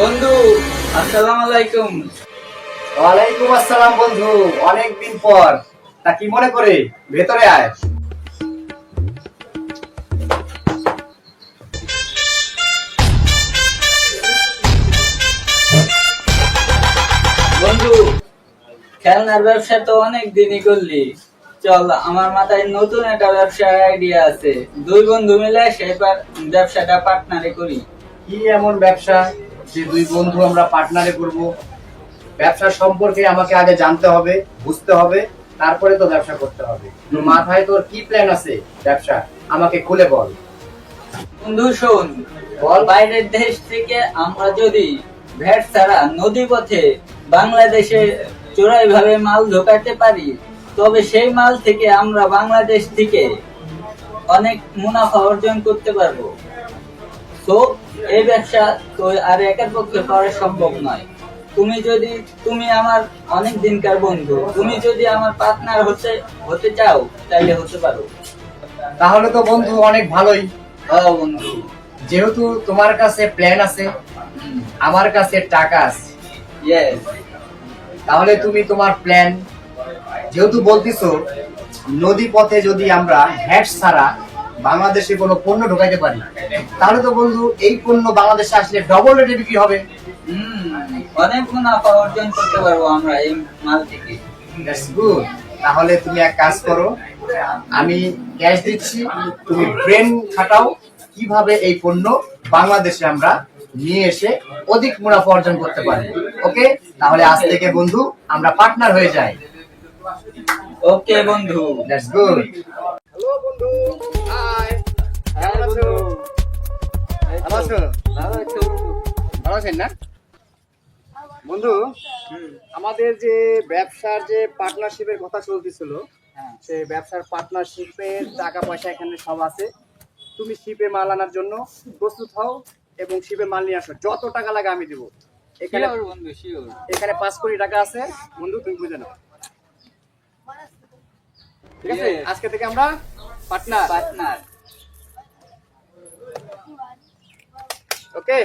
বন্ধু আসসালাম আলাইকুম। ওয়ালাইকুম আসসালাম বন্ধু অনেকদিন পর। তা কি মনে করে ভেতরে আয়। বন্ধু খেলনার ব্যবসা তো অনেক দিনই করলি। চল আমার মাথায় নতুন একটা ব্যবসার আইডিয়া আছে। দুই বন্ধু মিলে সেই ব্যবসাটা পার্টনারে করি। কি এমন ব্যবসা? যে দুই বন্ধু আমরা পার্টনারে করব। ব্যবসা সম্পর্কে আমাকে আগে জানতে হবে, বুঝতে হবে, তারপরে তো ব্যবসা করতে হবে। মাথায় তোর কি প্ল্যান আছে ব্যবসা? আমাকে খুলে বল। বন্ধু, শোন, বল। বাইরের দেশ থেকে আমরা যদি ভ্যাট ছাড়া নদী পথে বাংলাদেশে চোরাই ভাবে মাল ঢোকাতে পারি, তবে সেই মাল থেকে আমরা বাংলাদেশ থেকে অনেক মুনাফা অর্জন করতে পারব। তো এই ব্যবসা তো আর একের পক্ষে করা সম্ভব নয়। তুমি যদি তুমি আমার অনেক দিনকার বন্ধু তুমি যদি আমার পার্টনার হতে হতে চাও তাহলে হতে পারো। তাহলে তো বন্ধু অনেক ভালোই। ও বন্ধু। যেহেতু তোমার কাছে প্ল্যান আছে আমার কাছে টাকা আছে। ইয়েস তাহলে তুমি তোমার প্ল্যান যেহেতু বলতিছো নদী পথে যদি আমরা হ্যাট ছাড়া বাংলাদেশে কোনো পণ্য ঢোকাইতে পারি তাহলে তো বন্ধু এই পণ্য বাংলাদেশে আসলে ডবল রেটে বিক্রি হবে। হুম, অনেক মুনাফা অর্জন করতে পারব আমরা এই মাল থেকে। দ্যাটস গুড তাহলে তুমি এক কাজ করো আমি ক্যাশ দিচ্ছি তুমি ব্রেন খাটাও কীভাবে এই পণ্য বাংলাদেশে আমরা নিয়ে এসে অধিক মুনাফা অর্জন করতে পারি। ওকে? তাহলে আজ থেকে বন্ধু আমরা পার্টনার হয়ে যাই। ওকে বন্ধু। দ্যাটস গুড আছেন না? বন্ধু আমাদের যে ব্যবসার যে পার্টনারশিপের কথা চলতেছিল হ্যাঁ। সেই ব্যবসার পার্টনারশিপের টাকা পয়সা এখানে সব আছে। তুমি শিপে মাল আনার জন্য প্রস্তুত হও এবং শিপে মাল নিয়ে আসো। যত টাকা লাগে আমি দেবো। এখানে বন্ধু এখানে পাঁচ কোটি টাকা আছে। বন্ধু তুমি বুঝে নাও। ঠিক আছে? আজকে থেকে আমরা পার্টনার পার্টনার ওকে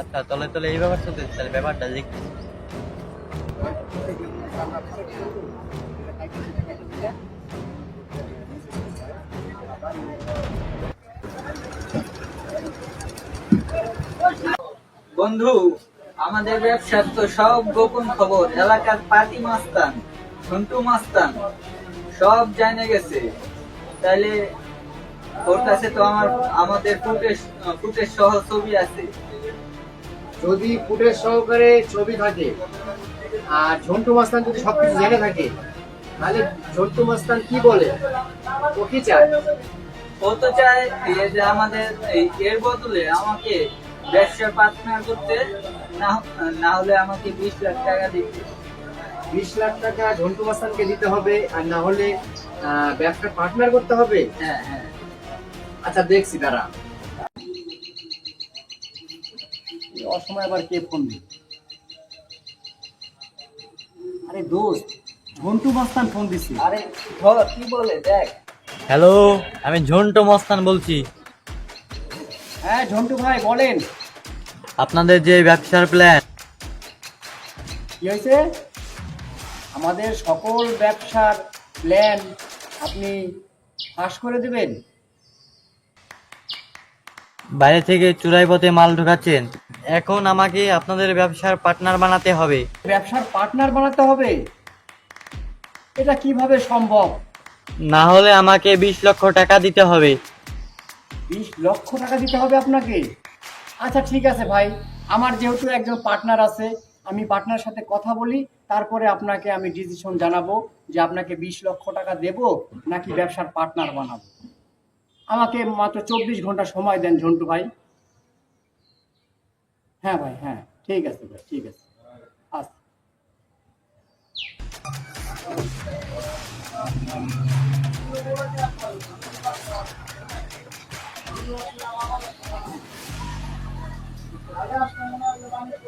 আচ্ছা তলে তলে এই ব্যাপার চলতেছে তাহলে ব্যাপারটা দেখি। বন্ধু আমাদের ব্যবসার তো সব গোপন খবর। এলাকার পার্টি মাস্তান সন্টু মাস্তান সব জানে গেছে। তাহলে ওর কাছে তো আমার আমাদের ফুটেজ ফুটেজ সহ ছবি আছে। যদি ফুটের সহকারে ছবি থাকে আর ঝন্টু মাস্তান যদি সবকিছু জেনে থাকে তাহলে ঝন্টু মাস্তান কি বলে? ও কি চায়? ও তো চায় যে আমাদের এর বদলে আমাকে ব্যবসা পার্টনার করতে না না হলে আমাকে বিশ লাখ টাকা দিতে বিশ লাখ টাকা ঝন্টু মাস্তানকে দিতে হবে আর না হলে ব্যবসা পার্টনার করতে হবে? হ্যাঁ হ্যাঁ। আচ্ছা দেখছি দাঁড়া। অসময় আবার কে ফোন দিল? আরে দোস্ত ঝন্টু মাস্তান ফোন দিছি। আরে ধর কি বলে দেখ। হ্যালো আমি ঝন্টু মস্তান বলছি। হ্যাঁ ঝন্টু ভাই বলেন। আপনাদের যে ব্যবসার প্ল্যান কি হয়েছে? আমাদের সকল ব্যবসার প্ল্যান আপনি ফাঁস করে দেবেন? বাইরে থেকে চুরাই পথে মাল ঢোকাচ্ছেন। এখন আমাকে আপনাদের ব্যবসার পার্টনার বানাতে হবে। ব্যবসার পার্টনার বানাতে হবে? এটা কীভাবে সম্ভব? না হলে আমাকে বিশ লক্ষ টাকা দিতে হবে। বিশ লক্ষ টাকা দিতে হবে আপনাকে? আচ্ছা ঠিক আছে ভাই। আমার যেহেতু একজন পার্টনার আছে, আমি পার্টনার সাথে কথা বলি, তারপরে আপনাকে আমি ডিসিশন জানাব যে আপনাকে বিশ লক্ষ টাকা দেব নাকি ব্যবসার পার্টনার বানাবো। আমাকে মাত্র চব্বিশ ঘণ্টা সময় দেন ঝন্টু ভাই। হ্যাঁ ভাই হ্যাঁ ঠিক আছে ভাই, ঠিক আছে। আচ্ছা।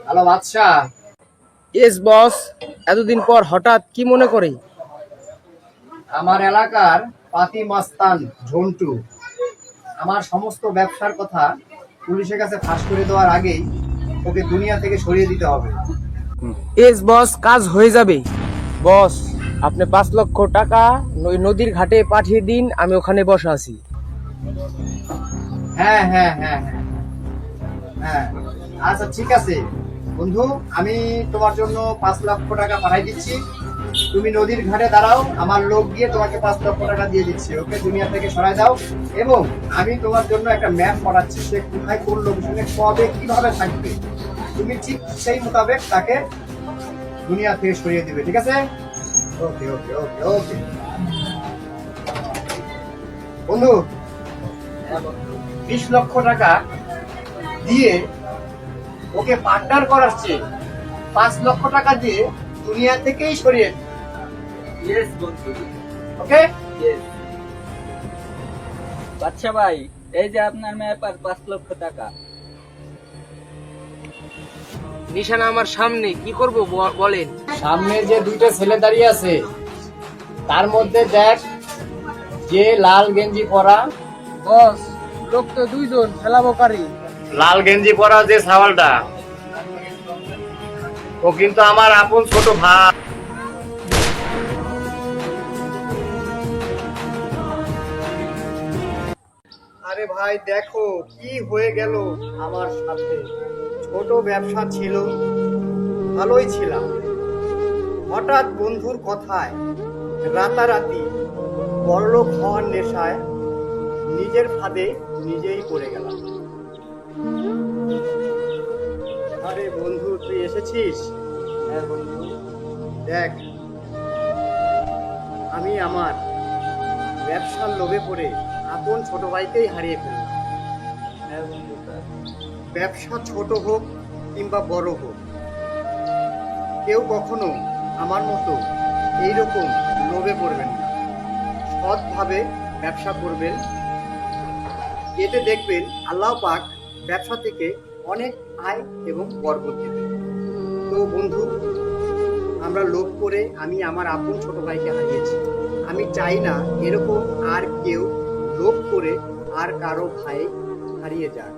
হ্যালো বাদশা এস বস এতদিন পর হঠাৎ কি মনে করে? আমার এলাকার পাতি মাস্তান ঝন্টু আমার সমস্ত ব্যবসার কথা পুলিশের কাছে ফাঁস করে দেওয়ার আগেই ওকে দুনিয়া থেকে সরিয়ে দিতে হবে। এস বস কাজ হয়ে যাবে। বস আপনি পাঁচ লক্ষ টাকা ওই নদীর ঘাটে পাঠিয়ে দিন আমি ওখানে বসে আছি। হ্যাঁ হ্যাঁ হ্যাঁ হ্যাঁ হ্যাঁ। আচ্ছা ঠিক আছে। বন্ধু, আমি তোমার জন্য পাঁচ লক্ষ টাকা পাঠাই দিচ্ছি। তুমি নদীর ঘাটে দাঁড়াও, আমার লোক গিয়ে তোমাকে পাঁচ লক্ষ টাকা দিয়ে দিচ্ছি, ওকে? দুনিয়া থেকে সরাই দাও। এবং আমি তোমার জন্য একটা ম্যাপ পড়াচ্ছি সে কোথায়, কোন লোকেশনে, কবে, কীভাবে থাকবে। তুমি ঠিক সেই মোতাবেক তাকে দুনিয়া থেকে সরিয়ে দিবে, ঠিক আছে? ওকে ওকে ওকে ওকে। বন্ধু, বিশ লক্ষ টাকা দিয়ে ওকে পার্টনার করার চেয়ে পাঁচ লক্ষ টাকা দিয়ে দুনিয়া থেকেই সরিয়ে দিই। ইয়েস বন্ধু। ওকে? ইয়েস বাচ্চা ভাই এই যে আপনার আর পাঁচ লক্ষ টাকা। নিশানা আমার সামনে কি করব বলেন? সামনে যে দুইটা ছেলে দাঁড়িয়ে আছে তার মধ্যে দেখ যে লাল গেঞ্জি পরা। বস লোক তো দুইজন ফেলাবোকারী লাল গেঞ্জি পরা যে সাওয়ালটা ও কিন্তু আমার আপন ছোট ভাই। আরে ভাই, দেখো কি হয়ে গেল আমার সাথে। ছোট ব্যবসা ছিল, ভালোই ছিলাম। হঠাৎ বন্ধুর কথায়, রাতারাতি বড়লোক হওয়ার নেশায় নিজের ফাঁদে নিজেই পড়ে গেলাম। আরে বন্ধু তুই এসেছিস? হ্যাঁ বন্ধু। দেখ আমি আমার ব্যবসার লোভে পড়ে আপন ছোট ভাইকেই হারিয়ে ফেললাম। হ্যাঁ বন্ধু ব্যবসা ছোট হোক কিংবা বড় হোক কেউ কখনো আমার মতো এইরকম লোভে পড়বেন না। সৎভাবে ব্যবসা করবেন এতে দেখবেন আল্লাহ পাক ব্যবসা থেকে অনেক আয় এবং বরকত তো বন্ধু, আমরা লোভ করে আমি আমার আপন ছোট ভাইকে হারিয়েছি। আমি চাই না এরকম আর কেউ লোভ করে আর কারও ভাই হারিয়ে যাক।